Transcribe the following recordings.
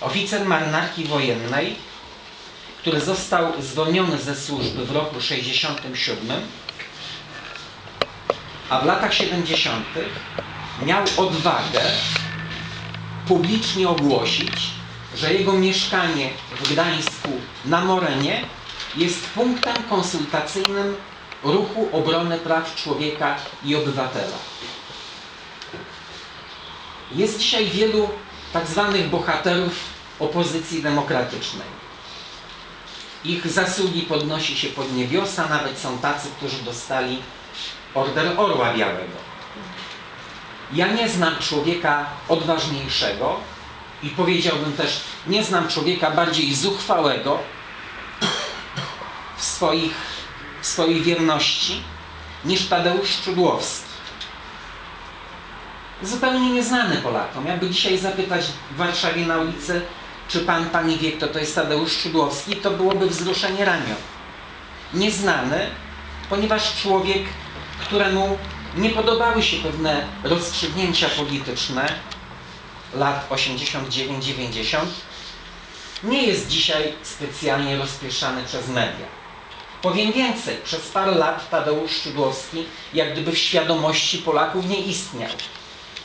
Oficer marynarki wojennej, który został zwolniony ze służby w roku 67, a w latach 70. miał odwagę publicznie ogłosić, że jego mieszkanie w Gdańsku na Morenie jest punktem konsultacyjnym ruchu obrony praw człowieka i obywatela. Jest dzisiaj wielu tak zwanych bohaterów opozycji demokratycznej. Ich zasługi podnosi się pod niebiosa, nawet są tacy, którzy dostali Order Orła Białego. Ja nie znam człowieka odważniejszego i powiedziałbym też, nie znam człowieka bardziej zuchwałego w, swoich, w swojej wierności niż Tadeusz Szczudłowski. Zupełnie nieznany Polakom. Jakby dzisiaj zapytać w Warszawie na ulicy, czy pan, pani wie, kto to jest Tadeusz Szczudłowski, to byłoby wzruszenie ramion. Nieznany, ponieważ człowiek, któremu nie podobały się pewne rozstrzygnięcia polityczne lat 89-90, nie jest dzisiaj specjalnie rozpieszany przez media. Powiem więcej, przez parę lat Tadeusz Szydłowski jak gdyby w świadomości Polaków nie istniał.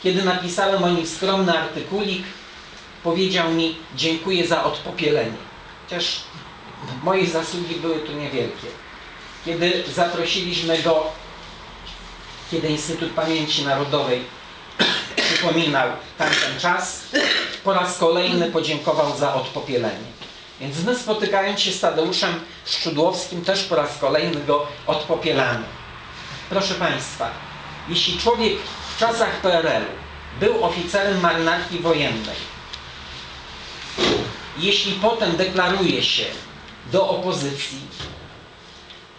Kiedy napisałem o nim skromny artykulik, powiedział mi dziękuję za odpopielenie. Chociaż moje zasługi były tu niewielkie. Kiedy zaprosiliśmy go kiedy Instytut Pamięci Narodowej przypominał tamten czas, po raz kolejny podziękował za odpopielenie. Więc my spotykając się z Tadeuszem Szczudłowskim też po raz kolejny go odpopielamy. Proszę Państwa, jeśli człowiek w czasach PRL-u był oficerem marynarki wojennej, jeśli potem deklaruje się do opozycji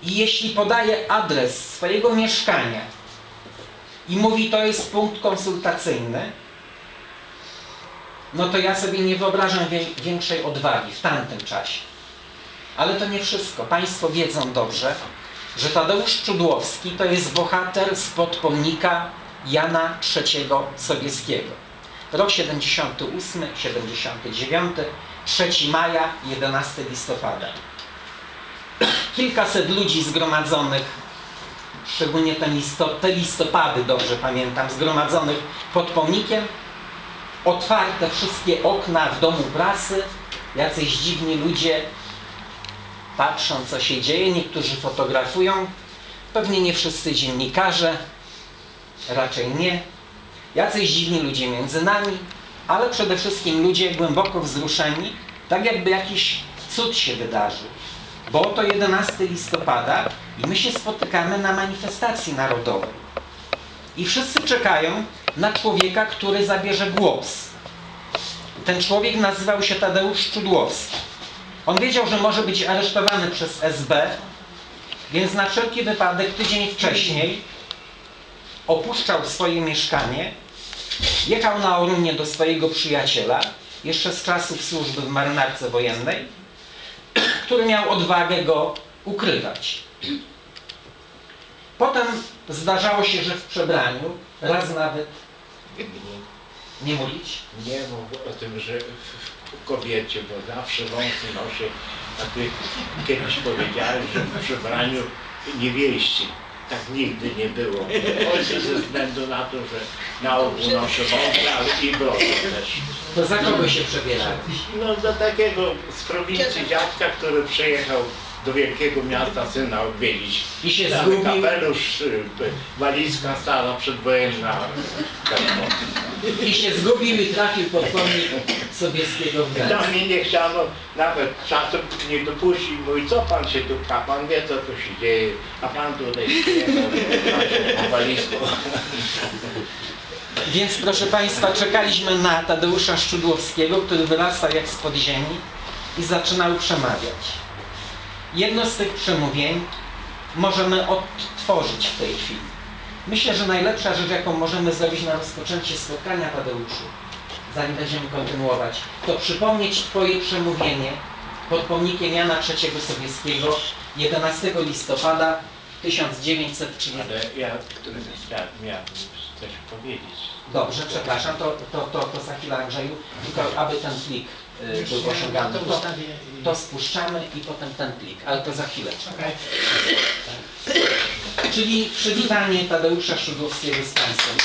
i jeśli podaje adres swojego mieszkania i mówi, to jest punkt konsultacyjny, no to ja sobie nie wyobrażam większej odwagi w tamtym czasie. Ale to nie wszystko. Państwo wiedzą dobrze, że Tadeusz Czudłowski to jest bohater spod pomnika Jana III Sobieskiego. Rok 78, 79, 3 maja, 11 listopada. Kilkaset ludzi zgromadzonych szczególnie te, listo, te listopady, dobrze pamiętam, zgromadzonych pod pomnikiem, otwarte wszystkie okna w domu prasy, jacyś dziwni ludzie patrzą, co się dzieje, niektórzy fotografują, pewnie nie wszyscy dziennikarze, raczej nie, jacyś dziwni ludzie między nami, ale przede wszystkim ludzie głęboko wzruszeni, tak jakby jakiś cud się wydarzył. Bo oto 11 listopada i my się spotykamy na manifestacji narodowej. I wszyscy czekają na człowieka, który zabierze głos. Ten człowiek nazywał się Tadeusz Szczudłowski. On wiedział, że może być aresztowany przez SB, więc na wszelki wypadek tydzień wcześniej opuszczał swoje mieszkanie, jechał na Orunię do swojego przyjaciela, jeszcze z czasów służby w marynarce wojennej, który miał odwagę go ukrywać. Potem zdarzało się, że w przebraniu, raz nawet, nie mówić, Nie mów o tym, że w kobiecie, bo zawsze wąsy noszę. A ty kiedyś powiedziałeś, że w przebraniu niewieści. Tak nigdy nie było. Ojciec ze względu na to, że na ogół noszę wąsy, ale i brodę też. to za kogo się przebierałeś? No do takiego z prowincji dziadka, który przyjechał do wielkiego miasta syna odwiedzić. I się Cały zgubił, kapelusz, y, walizka stara przedwojenna. Tak, no. I się zgubił i trafił pod pomnik Sobieskiego w Gdańsku. Tam mnie nie chciano nawet czasem nie dopuścić. Mówi, co pan się tu pcha? Pan wie, co tu się dzieje. A pan tutaj walizką. Więc proszę Państwa, czekaliśmy na Tadeusza Szczudłowskiego, który wyrastał jak z podziemi i zaczynał przemawiać. Jedno z tych przemówień możemy odtworzyć w tej chwili. Myślę, że najlepsza rzecz, jaką możemy zrobić na rozpoczęcie spotkania Tadeuszu, zanim będziemy kontynuować, to przypomnieć Twoje przemówienie pod pomnikiem Jana III Sobieskiego 11 listopada 1930 Ale ja, który ja miałem coś powiedzieć. Dobrze, przepraszam, to, to, to, to za chwilę Andrzeju, tylko aby ten plik był nie, osiągalny, to to, spuszczamy i potem ten plik, ale to za chwilę. Czyli przywitanie Tadeusza Szydłowskiego z Państwem.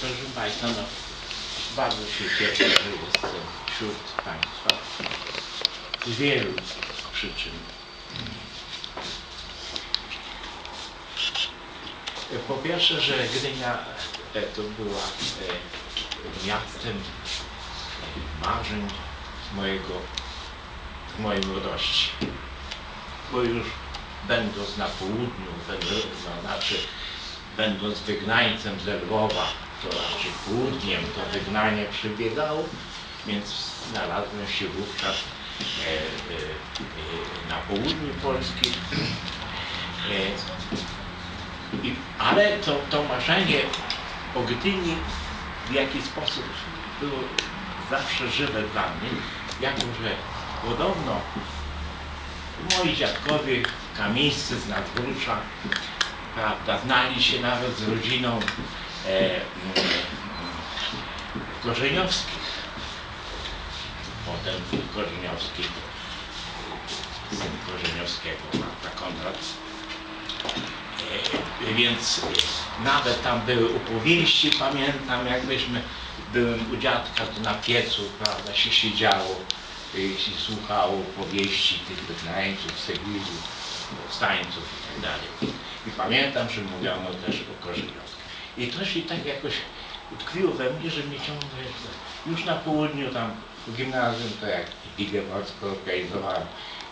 Proszę Państwa, no, bardzo się cieszę, że jestem wśród Państwa z wielu przyczyn. Po pierwsze, że Gdynia e, to była e, miastem e, marzeń mojego, mojej młodości. Bo już będąc na południu, będąc, no, znaczy będąc wygnańcem ze Lwowa, to raczej południem to wygnanie przybiegało, więc znalazłem się wówczas e, e, na południu Polski. E, ale to, to marzenie o Gdyni w jakiś sposób było zawsze żywe dla mnie, jako że podobno moi dziadkowie kamińscy z Nadwórcza prawda, znali się nawet z rodziną e, mm, Korzeniowskich. Potem Korzeniowski, syn Korzeniowskiego, prawda, Konrad. E, więc nawet tam były opowieści, pamiętam, jakbyśmy, byłem u dziadka, to na piecu, prawda, się siedziało i, i słuchało opowieści tych wygnańców, Segwizów, powstańców i tak dalej. I pamiętam, że mówiono też o Korzeniowskim. I to się tak jakoś utkwiło we mnie, że mnie ciągle już na południu tam w gimnazjum to jak Ligę Polską organizowałem.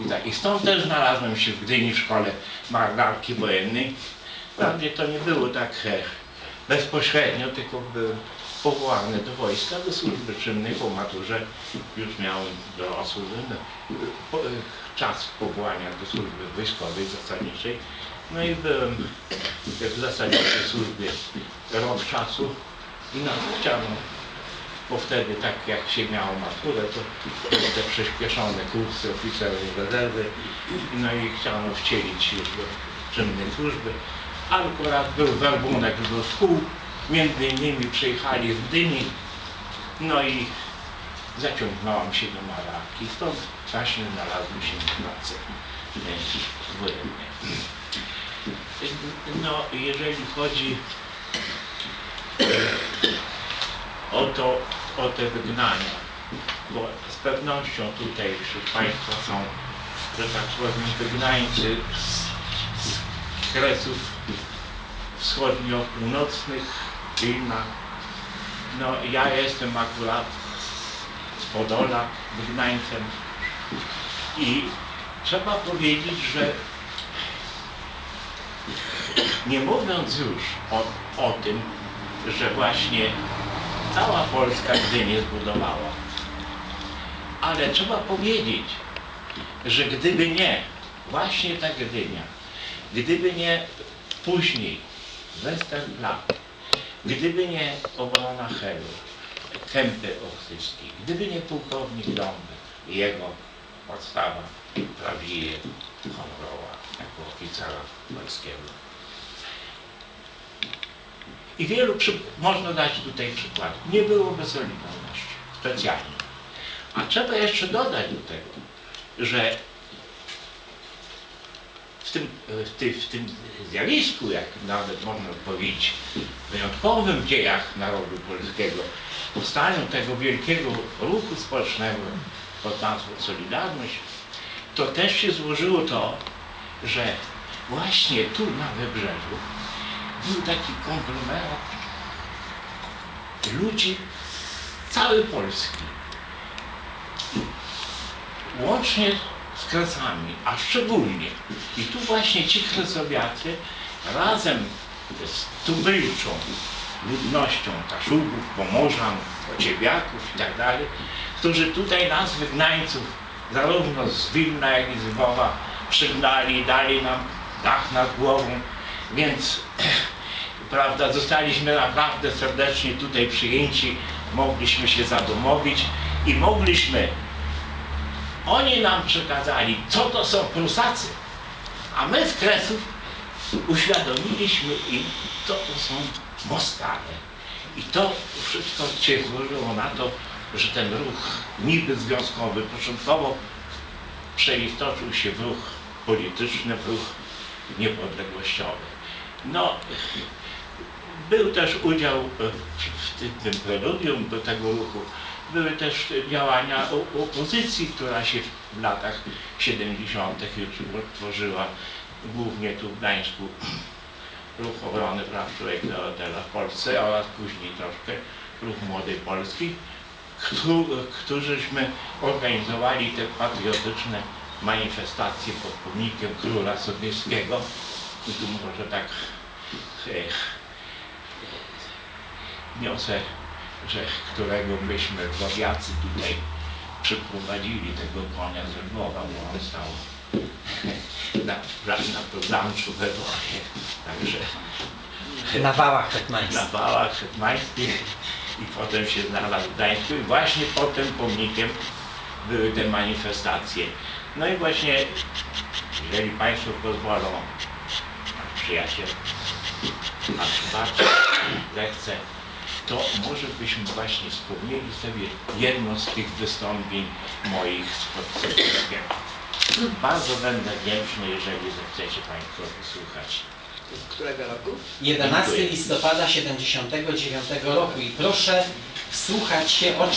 I, tak. I stąd też znalazłem się w Gdyni w szkole marynarki wojennej. Wprawdzie to nie było tak e, bezpośrednio, tylko byłem powołany do wojska, do służby czynnej po maturze. Już miałem dorosły no, e, czas powołania do służby wojskowej, zasadniczej. No i byłem w zasadniczej służbie rok czasu. No, chciano, bo wtedy tak jak się miało maturę, to te przyspieszone kursy oficerów rezerwy. No i chciano wcielić już do czynnej służby. Akurat był werbunek do szkół, między innymi przyjechali z Gdyni, no i zaciągnąłem się do malarki. Stąd właśnie znalazłem się w pracy wojennej. No, jeżeli chodzi o to, o te wygnania, bo z pewnością tutaj wśród Państwa są, że tak powiem, wygnańcy z, z kresów wschodnio-północnych, Wilna. No, ja jestem akurat z Podola wygnańcem i trzeba powiedzieć, że nie mówiąc już o, o tym, że właśnie cała Polska Gdynię zbudowała, ale trzeba powiedzieć, że gdyby nie właśnie ta Gdynia, gdyby nie później Westerplatte, gdyby nie obrona Helu, Kępy Ochtyskiej, gdyby nie pułkownik Dąby i jego podstawa prawdziwie honorowa jako oficera polskiego. I wielu przy... można dać tutaj przykładów. Nie byłoby Solidarności specjalnie. A trzeba jeszcze dodać do tego, że w tym, w, ty, w tym zjawisku, jak nawet można powiedzieć, wyjątkowym dziejach narodu polskiego, powstaniu tego wielkiego ruchu społecznego pod nazwą Solidarność, to też się złożyło to, że właśnie tu na Wybrzeżu był taki konglomerat ludzi całej Polski. Łącznie z Kresami, a szczególnie. I tu właśnie ci Kresowiacy razem z tubylczą ludnością Kaszubów, Pomorzan, Ociebiaków i tak dalej, którzy tutaj nas wygnańców zarówno z Wilna, jak i z Lwowa przygnali, dali nam dach nad głową, więc prawda, zostaliśmy naprawdę serdecznie tutaj przyjęci, mogliśmy się zadomowić i mogliśmy Oni nam przekazali, co to są Prusacy, a my z Kresów uświadomiliśmy im, co to są Moskale. I to wszystko się złożyło na to, że ten ruch niby związkowy początkowo przeistoczył się w ruch polityczny, w ruch niepodległościowy. No, był też udział w tym, preludium do tego ruchu. Były też działania opozycji, która się w latach 70. już tworzyła, głównie tu w Gdańsku, Ruch Obrony Praw Człowieka Obywatela w Polsce oraz później troszkę Ruch Młodej Polski, któ- którzyśmy organizowali te patriotyczne manifestacje pod pomnikiem króla Sobieskiego. I tu może tak wniosę, że którego myśmy Wawiacy tutaj przyprowadzili tego konia z Lwowa, bo on stał na, na to zamczu we Lwowie. Także Na wałach na hetmańskich. wałach hetmańskich i potem się znalazł w Gdańsku i właśnie pod tym pomnikiem były te manifestacje. No i właśnie, jeżeli Państwo pozwolą, przyjaciel, nasz zechce, to może byśmy właśnie wspomnieli sobie jedno z tych wystąpień moich z Sobieskiego. Bardzo będę wdzięczny, jeżeli zechcecie Państwo wysłuchać. Z którego roku? 11 Dziękuję. listopada 79 roku i proszę wsłuchać się o czym